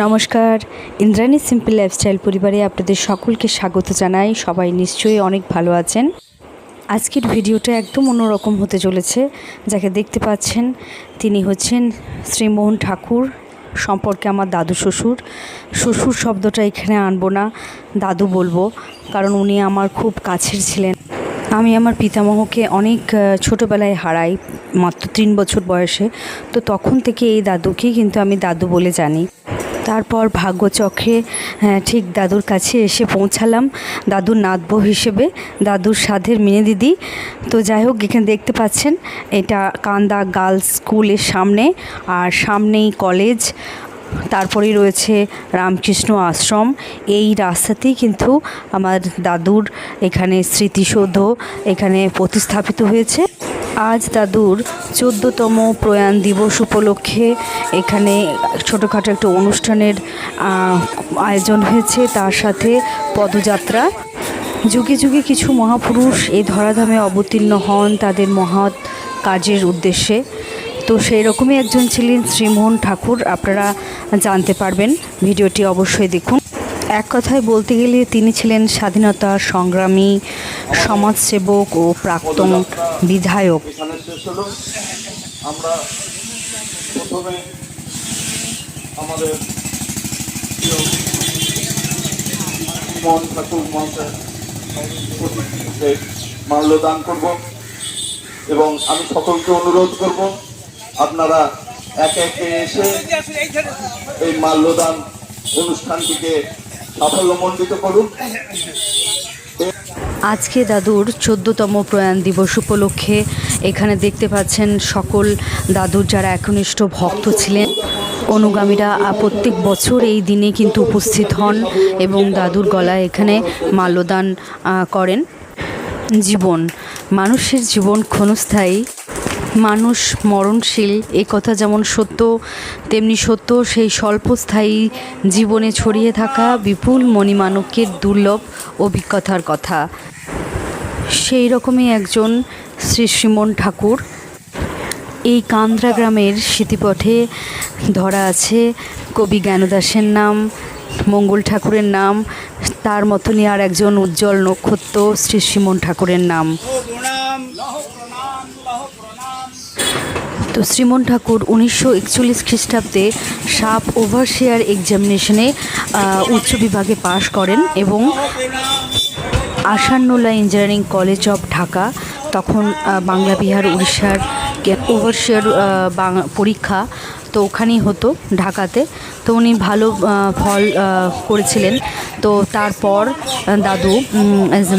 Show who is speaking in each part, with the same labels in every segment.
Speaker 1: নমস্কার। Indrani simple lifestyle পরিবারে আপনাদের সকলকে স্বাগত জানাই। সবাই নিশ্চয়ই অনেক ভালো আছেন। আজকের ভিডিওটা একদম অন্যরকম হতে চলেছে। যাকে দেখতে পাচ্ছেন, তিনি হচ্ছেন শ্রীমোহন ঠাকুর, সম্পর্কে আমার দাদু শ্বশুর। শ্বশুর শব্দটা এখানে আনব না, দাদু বলব, কারণ উনি আমার খুব কাছের ছিলেন। আমি আমার পিতামহকে অনেক ছোটোবেলায় হারাই, মাত্র তিন বছর বয়সে। তো তখন থেকে এই দাদুকেই কিন্তু আমি দাদু বলে জানি। তারপর ভাগ্যচক্রে হ্যাঁ, ঠিক দাদুর কাছে এসে পৌঁছালাম দাদুর নাতবউ হিসেবে দাদুর সাধের মিনে দিদি তো যাই হোক এখানে দেখতে পাচ্ছেন এটা কান্দা গার্লস স্কুলের সামনে আর সামনেই কলেজ তারপরেই রয়েছে রামকৃষ্ণ আশ্রম। এই রাস্তাতেই কিন্তু আমার দাদুর এখানে স্মৃতিসৌধ এখানে প্রতিস্থাপিত হয়েছে। আজ দাদুর চোদ্দোতম প্রয়াণ দিবস উপলক্ষে এখানে ছোটোখাটো একটা অনুষ্ঠানের আয়োজন হয়েছে। তার সাথে পদযাত্রা। যুগে যুগে কিছু মহাপুরুষ এই ধরাধামে অবতীর্ণ হন তাদের মহৎ কাজের উদ্দেশ্যে। তো সেই রকমই একজন ছিলেন শ্রীমোহন ঠাকুর। আপনারা জানতে পারবেন। ভিডিওটি অবশ্যই দেখুন। এক কথায় বলতে গেলে তিনি ছিলেন স্বাধীনতা সংগ্রামী, সমাজসেবক ও প্রাক্তন বিধায়ক।
Speaker 2: আমরা আমাদের মহাশয় মাল্যদান করব এবং আমি সকলকে অনুরোধ করব, আপনারা একে একে এসে এই মাল্যদান অনুষ্ঠানটিকে সাফল্যমণ্ডিত করুন
Speaker 1: আজকে দাদুর চোদ্দতম প্রয়াণ দিবস উপলক্ষে এখানে দেখতে পাচ্ছেন সকল দাদুর যারা একনিষ্ঠ ভক্ত ছিলেন। অনুগামীরা প্রত্যেক বছর এই দিনে কিন্তু উপস্থিত হন এবং দাদুর গলায় এখানে মাল্যদান করেন। জীবন, মানুষের জীবন ক্ষণস্থায়ী মানুষ মরণশীল এই কথা যেমন সত্য, তেমনি সত্য সেই স্বল্পস্থায়ী জীবনে ছড়িয়ে থাকা বিপুল মণিমাণক্যের দুর্লভ অভিজ্ঞতার কথা। সেই রকমই একজন শ্রী শ্রীমন ঠাকুর। এই কান্দ্রা গ্রামের স্মৃতিপথে ধরা আছে কবি জ্ঞানদাসের নাম, মঙ্গল ঠাকুরের নাম, তার মতনই আর একজন উজ্জ্বল নক্ষত্র শ্রী শ্রীমন ঠাকুরের নাম। তো শ্রীমন ঠাকুর উনিশশো একচল্লিশ খ্রিস্টাব্দে সাপ ওভারশিয়ার এক্সামিনেশনে উচ্চ বিভাগে পাশ করেন এবং Ahsanullah engineering college of Dhaka, তখন বাংলা বিহার, উড়িষ্যার ওভারশিয়ার পরীক্ষা তো ওখানেই হতো ঢাকাতে। তো উনি ভালো ফল করেছিলেন। তো তারপর দাদু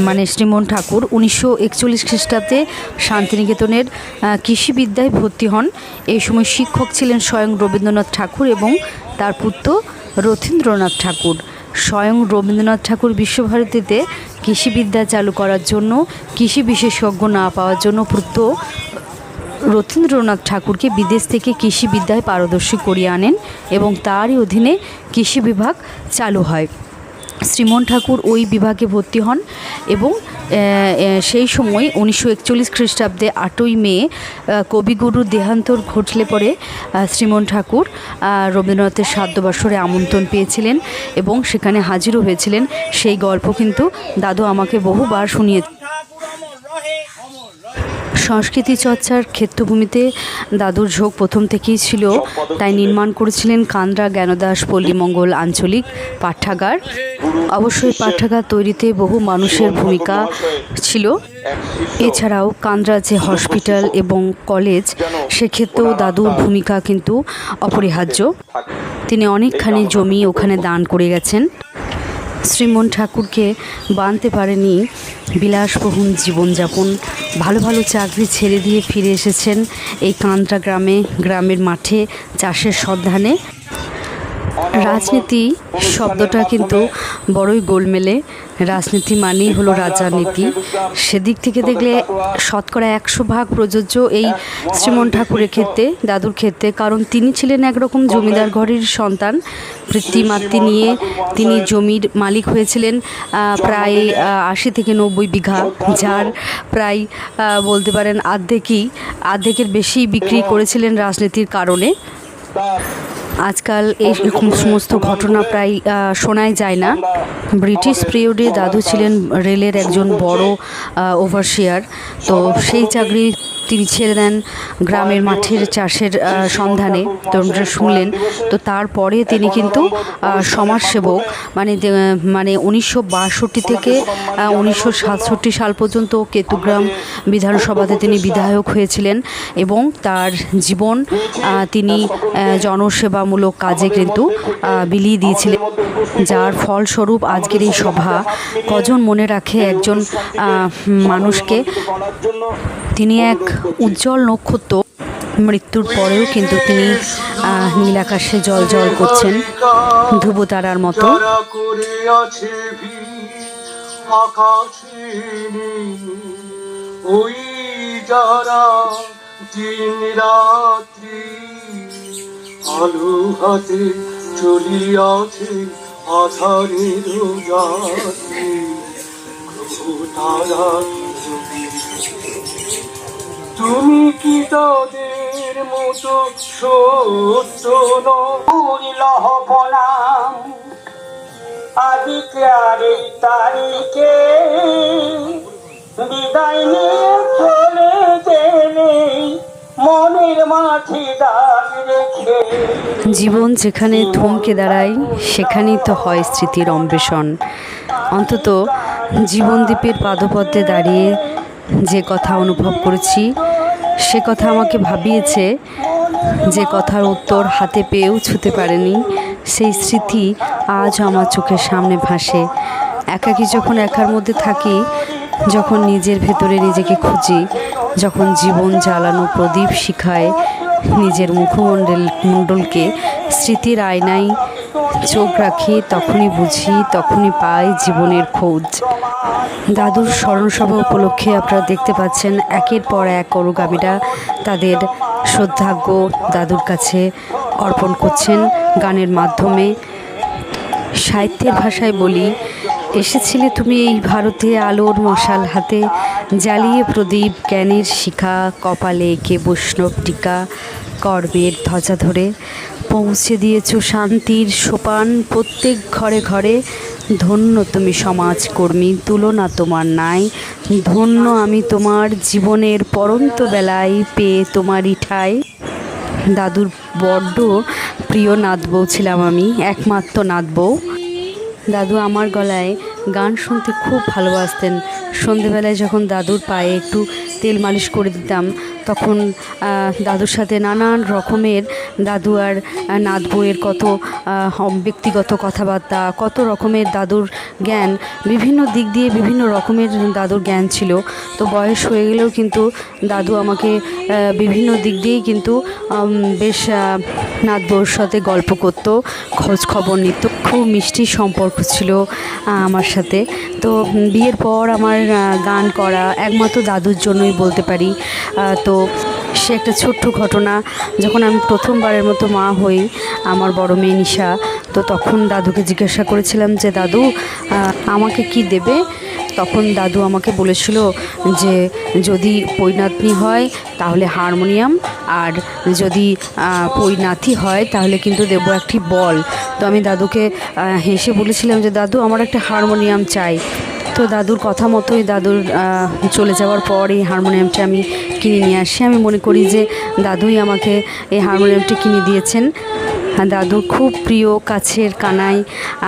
Speaker 1: মানে শ্রীমন ঠাকুর উনিশশো একচল্লিশ খ্রিস্টাব্দে শান্তিনিকেতনের কৃষিবিদ্যায় ভর্তি হন। এই সময় শিক্ষক ছিলেন স্বয়ং রবীন্দ্রনাথ ঠাকুর এবং তার পুত্র রথীন্দ্রনাথ ঠাকুর। স্বয়ং রবীন্দ্রনাথ ঠাকুর বিশ্বভারতীতে কৃষিবিদ্যা চালু করার জন্য, কৃষি বিশেষজ্ঞ না পাওয়ার জন্য পুত্র রথীন্দ্রনাথ ঠাকুরকে বিদেশ থেকে কৃষিবিদ্যায় পারদর্শী করিয়ে আনেন এবং তারই অধীনে কৃষি বিভাগ চালু হয়। শ্রীমন ঠাকুর ওই বিভাগে ভর্তি হন এবং সেই সময় উনিশশো একচল্লিশ খ্রিস্টাব্দে আটই মে আহ, কবিগুরুর দেহান্তর ঘটলে পরে শ্রীমন ঠাকুর রবীন্দ্রনাথের সাদ্যবাসরে আমন্ত্রণ পেয়েছিলেন এবং সেখানে হাজিরও হয়েছিলেন। সেই গল্প কিন্তু দাদু আমাকে বহুবার শুনিয়ে সংস্কৃতি চর্চার ক্ষেত্রভূমিতে দাদুর ঝোঁক প্রথম থেকেই ছিল। তাই নির্মাণ করেছিলেন কান্দ্রা জ্ঞানদাস পল্লীমঙ্গল আঞ্চলিক পাঠাগার। অবশ্যই পাঠাগার তৈরিতে বহু মানুষের ভূমিকা ছিল। এছাড়াও কান্দ্রা যে হসপিটাল এবং কলেজ সেক্ষেত্রেও দাদুর ভূমিকা কিন্তু অপরিহার্য। তিনি অনেকখানি জমি ওখানে দান করে গেছেন। শ্রীমন ঠাকুরকে বানতে পারেনি বিলাসবহুল জীবনযাপন। ভালো ভালো চাকরি ছেড়ে দিয়ে ফিরে এসেছেন এই কান্দ্রা গ্রামে, গ্রামের মাঠে চাষের সন্ধানে। রাজনীতি শব্দটা কিন্তু বড়ই গোলমেলে। রাজনীতি মানেই হলো রাজনীতি। সেদিক থেকে দেখলে শতকরা একশো ভাগ প্রযোজ্য এই শ্রীমন ঠাকুরের ক্ষেত্রে, দাদুর ক্ষেত্রে। কারণ তিনি ছিলেন একরকম জমিদার ঘরের সন্তান। পিতৃমাতৃ নিয়ে তিনি জমির মালিক হয়েছিলেন প্রায় আশি থেকে নব্বই বিঘা যার প্রায় বলতে পারেন আর্ধেকই, আর্ধেকের বেশি বিক্রি করেছিলেন রাজনীতির কারণে। আজকাল এই সমস্ত ঘটনা প্রায় শোনাই যায় না। ব্রিটিশ পিরিয়ডে দাদু ছিলেন রেলের একজন বড় ওভারশিয়ার তো সেই চাকরি তিনি ছেড়ে দেন গ্রামের মাঠের চাষের সন্ধানে। তো শুনলেন। তো তারপরে তিনি কিন্তু সমাজসেবক মানে মানে উনিশশো বাষট্টি থেকে উনিশশো সাতষট্টি সাল পর্যন্ত কেতুগ্রাম বিধানসভাতে তিনি বিধায়ক হয়েছিলেন এবং তার জীবন তিনি জনসেবামূলক কাজে কিন্তু বিলিয়ে দিয়েছিলেন। যার ফলস্বরূপ আজকের এই সভা কজন মনে রাখে একজন মানুষকে? তিনি এক উজ্জ্বল নক্ষত্র মৃত্যুর পরেও কিন্তু তিনি নীল আকাশে জল জল করছেন ধ্রুবতারার মতো।
Speaker 3: ওই যারা তারা তুমি কি তাদের মতো সত্য আদিকে আরে তারিখে বিদায় নিয়ে চলে গেলে মনের মাঠে রেখে।
Speaker 1: জীবন যেখানে থমকে দাঁড়ায়, সেখানেই তো হয় স্মৃতির অম্বেষণ। অন্তত জীবনদ্বীপের পাদপদ্মে দাঁড়িয়ে যে কথা অনুভব করেছি সে কথা আমাকে ভাবিয়েছে যে কথার উত্তর হাতে পেয়েও ছুতে পারেনি। সেই স্মৃতি আজ আমার চোখের সামনে ভাসে। একাকি যখন একার মধ্যে থাকি, যখন নিজের ভেতরে নিজেকে খুঁজি, যখন জীবন জ্বালানো প্রদীপ শিখায় নিজের মুখমণ্ডল মণ্ডলকে, স্মৃতির আয়নায় চোখ রাখি, তখনই বুঝি, তখনই পাই জীবনের খোঁজ। দাদুর স্মরণসভা উপলক্ষে আপনারা দেখতে পাচ্ছেন একের পর এক অনুগামীরা তাদের শ্রদ্ধাজ্ঞ দাদুর কাছে অর্পণ করছেন। গানের মাধ্যমে সাহিত্যের ভাষায় বলি, এসেছিলে তুমি এই ভারতে আলোর মশাল হাতে, জ্বালিয়ে প্রদীপ জ্ঞানের শিখা, কপালে এঁকে বৈষ্ণব টিকা, কর্মের ধ্বজা ধরে। পৌঁছে দিয়েছ শান্তির সোপান। প্রত্যেক ঘরে ঘরে ধন্য তুমি সমাজকর্মী, তুলনা তোমার নাই। ধন্য আমি তোমার জীবনের পরন্ত বেলায় পেয়ে তোমারই ঠাই দাদুর বড্ড প্রিয় নাত বউ ছিলাম আমি, একমাত্র নাত বউ। দাদু আমার গলায় গান শুনতে খুব ভালোবাসতেন। সন্ধেবেলায় যখন দাদুর পায়ে একটু তেল মালিশ করে দিতাম তখন দাদুর সাথে নানান রকমের দাদু আর নাত বউয়ের কত ব্যক্তিগত কথাবার্তা কত রকমের দাদুর জ্ঞান বিভিন্ন দিক দিয়ে বিভিন্ন রকমের দাদুর জ্ঞান ছিল। তো বয়স হয়ে গেলেও কিন্তু দাদু আমাকে বিভিন্ন দিক দিয়েই কিন্তু বেশ নাত বউর সাথে গল্প করতো খোঁজ খবর নিত খুব মিষ্টি সম্পর্ক ছিল আমার সাথে। তো বিয়ের পর আমার গান করা একমাত্র দাদুর জন্যই বলতে পারি। আহ, তো সে একটা ছোট্ট ঘটনা। যখন আমি প্রথমবারের মতো মা হই, আমার বড় মেয়ে নিশা, তো তখন দাদুকে জিজ্ঞাসা করেছিলাম যে, দাদু আমাকে কি দেবে? তখন দাদু আমাকে বলেছিল যে, যদি পৈনাতনি হয়, তাহলে হারমোনিয়াম, আর যদি পৈনাতি হয়, তাহলে কিন্তু দেবো একটি বল। তো আমি দাদুকে হেসে বলেছিলাম যে, দাদু, আমার একটা হারমোনিয়াম চাই। তো দাদুর কথা মতোই দাদুর চলে যাওয়ার পর এই হারমোনিয়ামটা আমি কিনে নিয়ে আসি। আমি মনে করি যে দাদুই আমাকে এই হারমোনিয়ামটি কিনে দিয়েছেন। দাদুর খুব প্রিয় কাছের কানাই,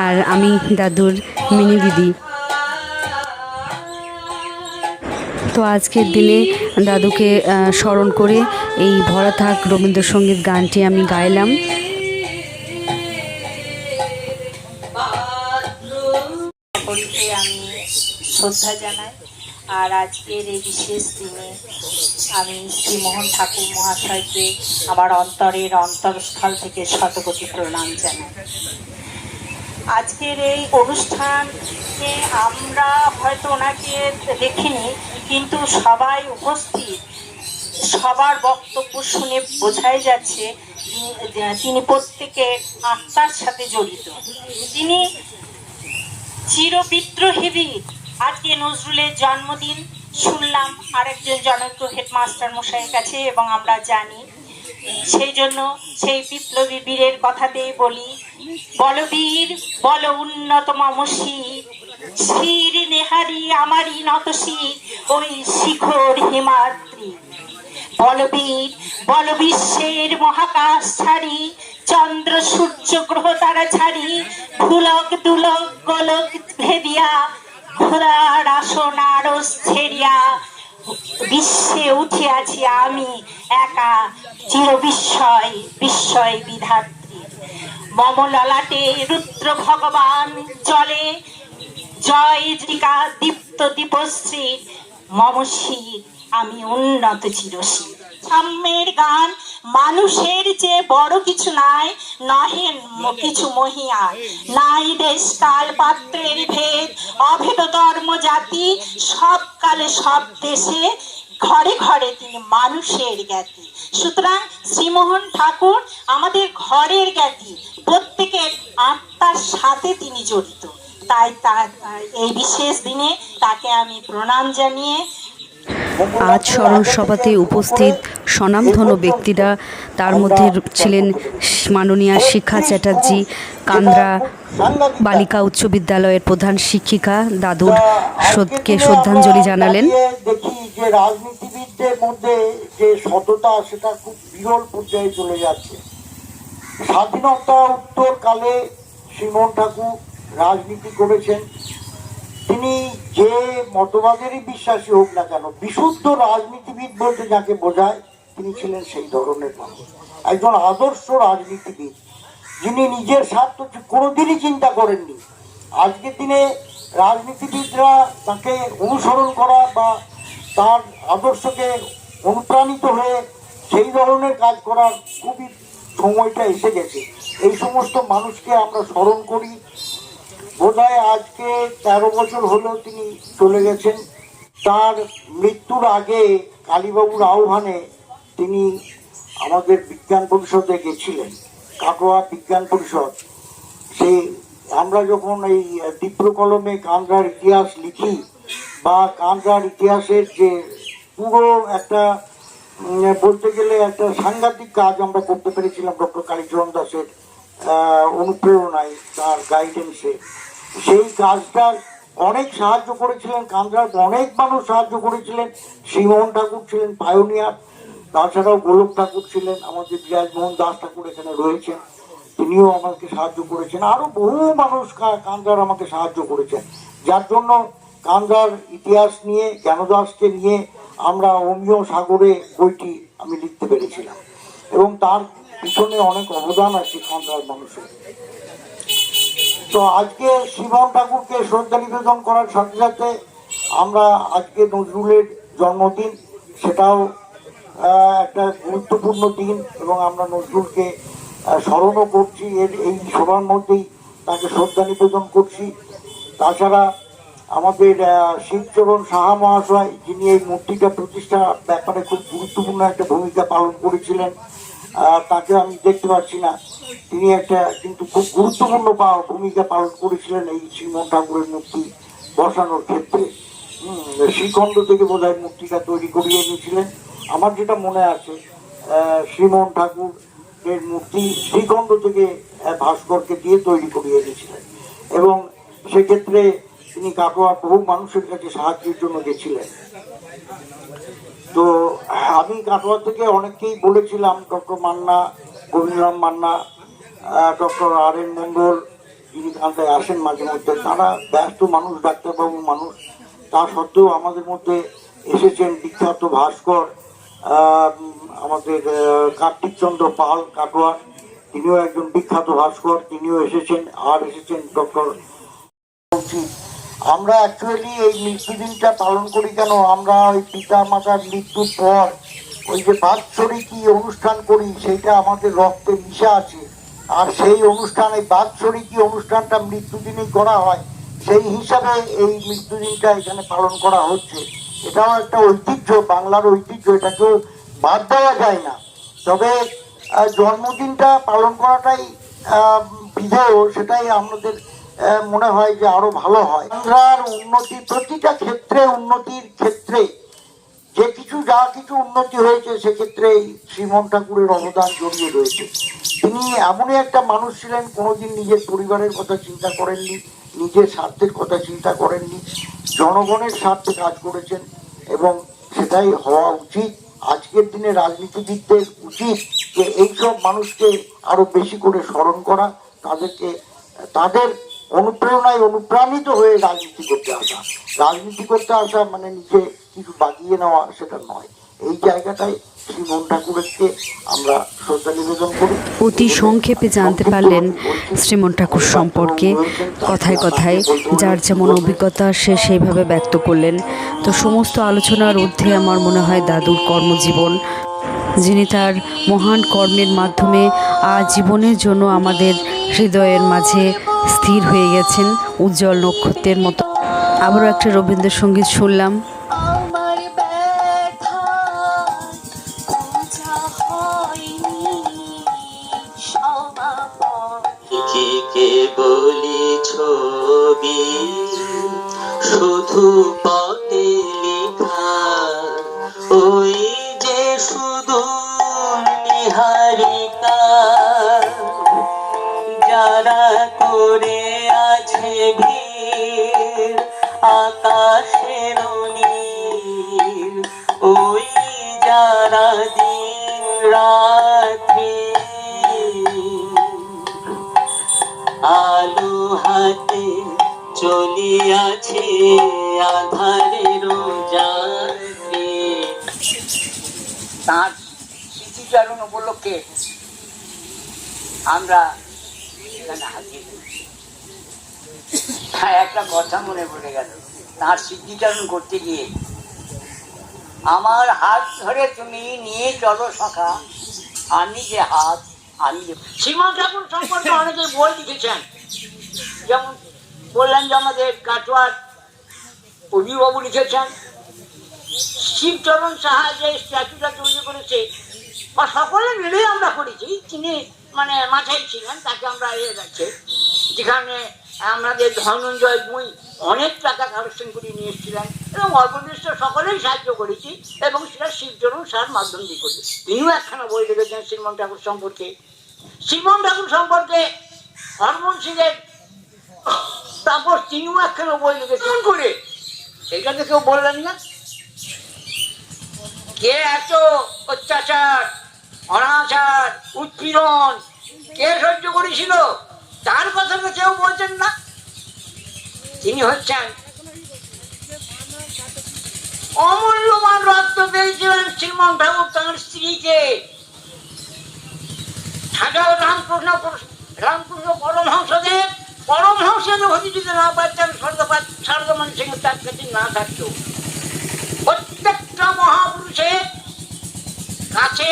Speaker 1: আর আমি দাদুর মিনি দিদি। তো আজকের দিনে দাদুকে স্মরণ করে এই ভরা থাক রবীন্দ্রসঙ্গীত গানটি আমি গাইলাম।
Speaker 4: শ্রদ্ধা জানাই। আর আজকের এই বিশেষ দিনে আমি শ্রীমোহন ঠাকুর মহাশয়কে আমার অন্তরের অন্তরস্থল থেকে শতকোটি প্রণাম জানাই। আজকের এই অনুষ্ঠানে আমরা হয়তো ওনাকে দেখিনি, কিন্তু সবাই উপস্থিত। সবার বক্তব্য শুনে বোঝাই যাচ্ছে, তিনি- প্রত্যেকের আত্মার সাথে জড়িত। তিনি চির বিদ্রোহী বীর। আজকে নজরুলের জন্মদিন, শুনলাম আরেকজন জনক হেডমাস্টার মশাইয়ের কাছে এবং আমরা জানি, সেই জন্য সেই বিপ্লবী বীরের কথাতেই বলি বলবীর বল উন্নত মমসি শির নেহারি আমারই নতসি ওই শিখর হিমাদ্রি। বলবীর বল বিশ্বের মহাকাশ ছাড়ি, চন্দ্র সূর্য গ্রহ তারা ছাড়ি ফুলক দুলক গোলক ভেদিয়া ঘোড়ার আসন উঠিয়াছি আমি একা চির বিস্ময় বিস্ময় বিধাত্রী। মম রুদ্র ভগবান চলে, জয় জিকা দীপ্ত দীপশ্রী। মম শির আমি উন্নত চিরশীল। সাম্যের গান মানুষের যে বড় কিছু নাই, নহেন কিছু মহিয়া। নাই দেশ কাল পাত্রের ভেদ, অভেদ ধর্ম জাতি, সব কালে সব দেশে ঘরে ঘরে তিনি মানুষের জ্ঞাতি। সুতরাং শ্রীমোহন ঠাকুর আমাদের ঘরের জ্ঞাতি, প্রত্যেকের আত্মার সাথে তিনি জড়িত। তাই তার এই বিশেষ দিনে তাকে আমি প্রণাম জানিয়ে
Speaker 1: আজ স্মরণ সভাতে উপস্থিত স্বনামধন্য ব্যক্তিরা, তার মধ্যে ছিলেন মাননীয়া শিক্ষা চ্যাটার্জি, কান্দ্রা বালিকা উচ্চ বিদ্যালয়ের প্রধান শিক্ষিকা দাদুর সদকে শ্রদ্ধাঞ্জলি জানালেন।
Speaker 5: দেখি যে রাজনীতিবিদদের মধ্যে যে সততা সেটা খুব বিরল পর্যায়ে চলে যাচ্ছে স্বাধীনতা উত্তরকালে শ্রীমন ঠাকুর রাজনীতি করেছেন। তিনি যে মতবাদেরই বিশ্বাসী হোক না কেন, বিশুদ্ধ রাজনীতিবিদ বলতে যাকে বোঝায়, তিনি ছিলেন সেই ধরনের মানুষ। একজন আদর্শ রাজনীতিবিদ, যিনি নিজের স্বার্থ কোনোদিনই চিন্তা করেননি। আজকের দিনে রাজনীতিবিদরা তাকে অনুসরণ করা বা তার আদর্শকে অনুপ্রাণিত হয়ে সেই ধরনের কাজ করার খুবই সময়টা এসে গেছে। এই সমস্ত মানুষকে আমরা স্মরণ করি বোধহয় আজকে তেরো বছর হলেও তিনি চলে গেছেন। তার মৃত্যুর আগে কালীবাবুর আহ্বানে তিনি আমাদের বিজ্ঞান পরিষদে গেছিলেন, কাটোয়া বিজ্ঞান পরিষদ। সেই আমরা যখন এই তীব্র কলমে কান্দ্রার ইতিহাস লিখি বা কান্দ্রার ইতিহাসের যে পুরো একটা বলতে গেলে একটা সাংঘাতিক কাজ আমরা করতে পেরেছিলাম ডক্টর কালীচরণ দাসের অনুপ্রেরণায় তার গাইডেন্সে। সেই কাজটা অনেক সাহায্য করেছিলেন কান্দ্রার অনেক মানুষ সাহায্য করেছিলেন শ্রীমোহন ঠাকুর ছিলেন পায়োনিয়ার, তাছাড়াও গোলক ঠাকুর ছিলেন, আমাদের বিরাজমোহন দাস ঠাকুর এখানে রয়েছেন, তিনিও আমাকে সাহায্য করেছেন। আরও বহু মানুষ কান্দার আমাকে সাহায্য করেছেন। যার জন্য কান্দার ইতিহাস নিয়ে, জ্ঞানদাসকে নিয়ে আমরা অমীয় সাগরে বইটি আমি লিখতে পেরেছিলাম। এবং তার পিছনে অনেক অবদান আছে কান্দার মানুষের। তো আজকে শিবন ঠাকুরকে শ্রদ্ধা নিবেদন করার সাথে সাথে আমরা আজকে নজরুলের জন্মদিন, সেটাও একটা গুরুত্বপূর্ণ দিন এবং আমরা নজরুলকে স্মরণও করছি, এর এই সবার মধ্যেই তাকে শ্রদ্ধা নিবেদন করছি। তাছাড়া আমাদের শিবচরণ সাহা মহাশয়, যিনি এই মূর্তিটা প্রতিষ্ঠা ব্যাপারে খুব গুরুত্বপূর্ণ একটা ভূমিকা পালন করেছিলেন তাকে আমি দেখতে পাচ্ছি না। তিনি একটা কিন্তু খুব গুরুত্বপূর্ণ ভূমিকা পালন করেছিলেন এই শ্রীমন ঠাকুরের মূর্তি বসানোর ক্ষেত্রে। শ্রীখণ্ড থেকে বোধহয় মূর্তিটা তৈরি করিয়ে নিয়েছিলেন আমার যেটা মনে আছে শ্রীমোহন ঠাকুরের মূর্তি শ্রীখণ্ড থেকে ভাস্করকে দিয়ে তৈরি করিয়ে দিয়েছিলেন এবং সেক্ষেত্রে তিনি কাটোয়া বহু মানুষের কাছে সাহায্যের জন্য গেছিলেন। তো আমি কাটোয়া থেকে অনেককেই বলেছিলাম doctor Manna Gobindaram Manna doctor R N Mondal যিনি কান্তায় আসেন মাঝে মধ্যে তারা ব্যস্ত মানুষ ডাক্তারবাবু মানুষ। তা সত্ত্বেও আমাদের মধ্যে এসেছেন বিখ্যাত ভাস্কর আমাদের আহ, কার্তিক চন্দ্র পাল কাটোয়ার তিনিও একজন বিখ্যাত ভাস্কর তিনিও এসেছেন আর এসেছেন ডক্টর আমরা অ্যাকচুয়ালি এই মৃত্যুদিনটা পালন করি কেন? আমরা ওই পিতা মাতার মৃত্যুর পর ওই যে বাৎসরিকী অনুষ্ঠান করি, সেইটা আমাদের রক্তে মিশে আছে। আর সেই অনুষ্ঠান বাৎসরিকী অনুষ্ঠানটা মৃত্যুদিনই করা হয়। সেই হিসাবে এই মৃত্যুদিনটা এখানে পালন করা হচ্ছে। এটাও একটা ঐতিহ্য, বাংলার ঐতিহ্য, এটাকেও বাদ দেওয়া যায় না। তবে জন্মদিনটা পালন করাটাই বিধেয়, সেটাই আমাদের মনে হয় যে আরও ভালো হয়। বাংলার উন্নতি, প্রতিটা ক্ষেত্রে উন্নতির ক্ষেত্রে যে কিছু, যা কিছু উন্নতি হয়েছে, সেক্ষেত্রে এই শ্রীমন ঠাকুরের অবদান জড়িয়ে রয়েছে। তিনি এমনই একটা মানুষ ছিলেন, কোনোদিন নিজের পরিবারের কথা চিন্তা করেননি, নিজের স্বার্থের কথা চিন্তা করেননি, জনগণের স্বার্থে কাজ করেছেন, এবং সেটাই হওয়া উচিত। আজকের দিনে রাজনীতিবিদদের উচিত যে, এইসব মানুষকে আরও বেশি করে স্মরণ করা, তাদেরকে, তাদের অনুপ্রেরণায় অনুপ্রাণিত হয়ে রাজনীতি করতে আসা। রাজনীতি করতে আসা মানে নিজে কিছু বাগিয়ে নেওয়া, সেটা নয়। এই জায়গাটায়
Speaker 1: অতি সংক্ষেপে জানতে পারলেন শ্রীমন ঠাকুর সম্পর্কে। কথায় কথায় যার যেমন অভিজ্ঞতা, সে সেইভাবে ব্যক্ত করলেন। তো সমস্ত আলোচনার ঊর্ধ্বে আমার মনে হয় দাদুর কর্মজীবন যিনি তার মহান কর্মের মাধ্যমে আজ জীবনের জন্য আমাদের হৃদয়ের মাঝে স্থির হয়ে গেছেন উজ্জ্বল নক্ষত্রের মতো। আবারও একটা রবীন্দ্রসঙ্গীত শুনলাম।
Speaker 3: বলি ছবি? শুধু আধারের
Speaker 6: তাঁর স্মৃতিচারণ উপলক্ষে আমরা এখানে হাজির হ্যাঁ একটা কথা মনে পড়ে গেল। তাঁর স্মৃতিচারণ করতে গিয়ে আমার হাত ধরে তুমি নিয়ে চলো সখা। আমি যে হাত আমি শ্রীমান ঠাকুর সম্পর্কে অনেকে বই লিখেছেন। যেমন বললেন যে আমাদের কাটোয়ার অভিবাবু লিখেছেন, শিবচরণ সাহা যে স্ট্যাচুটা তৈরি করেছে, বা সকলে মিলে আমরা করেছি, তিনি মানে মাথায় ছিলেন, তাকে আমরা এ গেছে যেখানে আমাদের ধনঞ্জয় মুই অনেক টাকা কালেকশন করে নিয়ে এসেছিলেন, এবং অল্পবিষ্ট সকলেই সাহায্য করেছি, এবং সেটা শিবচরণ সার মাধ্যম দিয়ে করেছি। তিনিও একখানা বই লিখেছেন শ্রীমন ঠাকুর সম্পর্কে। শ্রীমন ঠাকুর সম্পর্কে হরমোহন সিংয়ের তারপর তিনিও একখানা বই লিখেছেন। করে এটা তো কেউ বললেন না? কে এত অত্যাচার, অনাচার, উৎপীড়ন? কে সহ্য করেছিল? তার কথা তো কেউ বলছেন না। তিনি হচ্ছেন অমূল্যবান রত্ন পেয়েছিলেন শ্রীমন ঠাকুর তাঁর স্ত্রীকে। সাজাও রামকৃষ্ণ রামকৃষ্ণ পরমহংসদেব পরমহংসের হতে যদি না পারতেন স্বর্গপাত স্বর্গমান সিংহ তার কাছে না থাকতো। প্রত্যেকটা মহাপুরুষের কাছে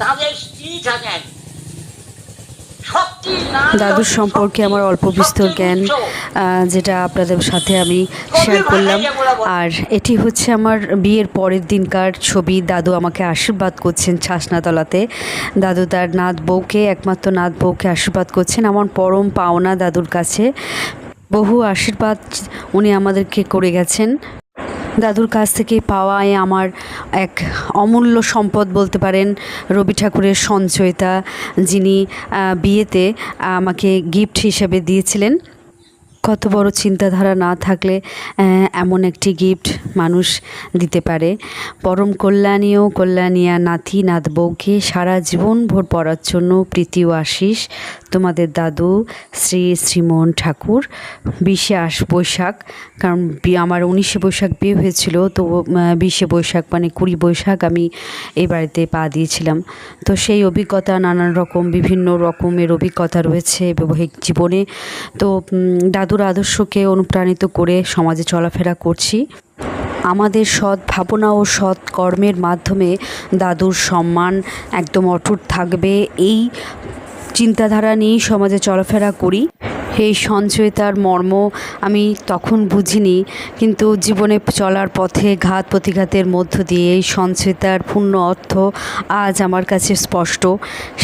Speaker 6: তাদের স্ত্রী থাকেন।
Speaker 1: দাদুর সম্পর্কে আমার অল্প বিস্তর জ্ঞান যেটা আপনাদের সাথে আমি শেয়ার করলাম। আর এটি হচ্ছে আমার বিয়ের পরের দিনকার ছবি। দাদু আমাকে আশীর্বাদ করছেন ছাসনাতলাতে। দাদু তার নাত বউকে, একমাত্র নাত বউকে আশীর্বাদ করছেন। আমার পরম পাওনা দাদুর কাছে। বহু আশীর্বাদ উনি আমাদেরকে করে গেছেন। দাদুর কাছ থেকে পাওয়ায় আমার এক অমূল্য সম্পদ বলতে পারেন রবি ঠাকুরের সঞ্চয়িতা, যিনি বিয়েতে আমাকে গিফট হিসেবে দিয়েছিলেন। কত বড় চিন্তাধারা না থাকলে এমন একটি গিফট মানুষ দিতে পারে। পরম কল্যাণীয় কল্যাণীয়া নাতি নাত বউকে সারা জীবন ভোর পড়ার জন্য প্রীতি ও আশিস তোমাদের দাদু শ্রী শ্রীমোহন ঠাকুর। বিশে আশ বৈশাখ কারণ আমার উনিশে বৈশাখ বিয়ে হয়েছিল তো বিশে বৈশাখ মানে কুড়ি বৈশাখ আমি এই বাড়িতে পা দিয়েছিলাম। তো সেই অভিজ্ঞতা নানান রকম বিভিন্ন রকমের অভিজ্ঞতা রয়েছে বৈবাহিক জীবনে। তো উম, দাদুর আদর্শকে অনুপ্রাণিত করে সমাজে চলাফেরা করছি। আমাদের সৎ ভাবনা ও সৎ কর্মের মাধ্যমে দাদুর সম্মান একদম অটুট থাকবে। এই চিন্তাধারা নিয়েই সমাজে চলাফেরা করি। এই সঞ্চয়তার মর্ম আমি তখন বুঝিনি, কিন্তু জীবনে চলার পথে ঘাত প্রতিঘাতের মধ্য দিয়ে এই সঞ্চয়তার পূর্ণ অর্থ আজ আমার কাছে স্পষ্ট।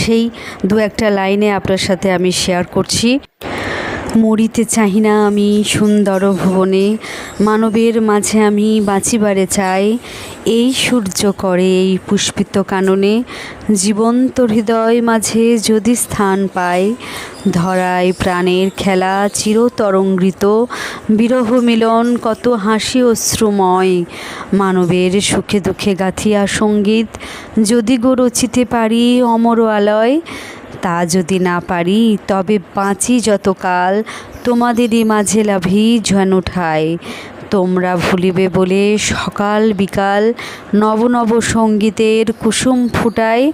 Speaker 1: সেই দু একটা লাইনে আপনার সাথে আমি শেয়ার করছি। মরিতে চাহি না আমি সুন্দর ভুবনে। মানবের মাঝে আমি বাঁচিবারে চাই। এই সূর্য করে এই পুষ্পিত কাননে। জীবন্ত হৃদয় মাঝে যদি স্থান পায় ধরায় প্রাণের খেলা চিরতরঙ্গৃত। বিরহ মিলন কত হাসি অশ্রুময়। মানবের সুখে দুঃখে গাথিয়া সংগীত। যদি গো রচিতে পারি অমর আলয়। তা যদি না পারি, তবে বাঁচি যতকাল তোমাদেরই মাঝে লাভি যেন ঠাই তোমরা ভুলিবে বলে সকাল বিকাল নব নব সঙ্গীতের কুসুম ফুটায়।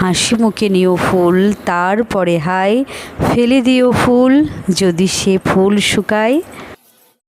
Speaker 1: হাসি মুখে নিও ফুল তারপরে হায়, ফেলে দিও ফুল, যদি সে ফুল শুকায়।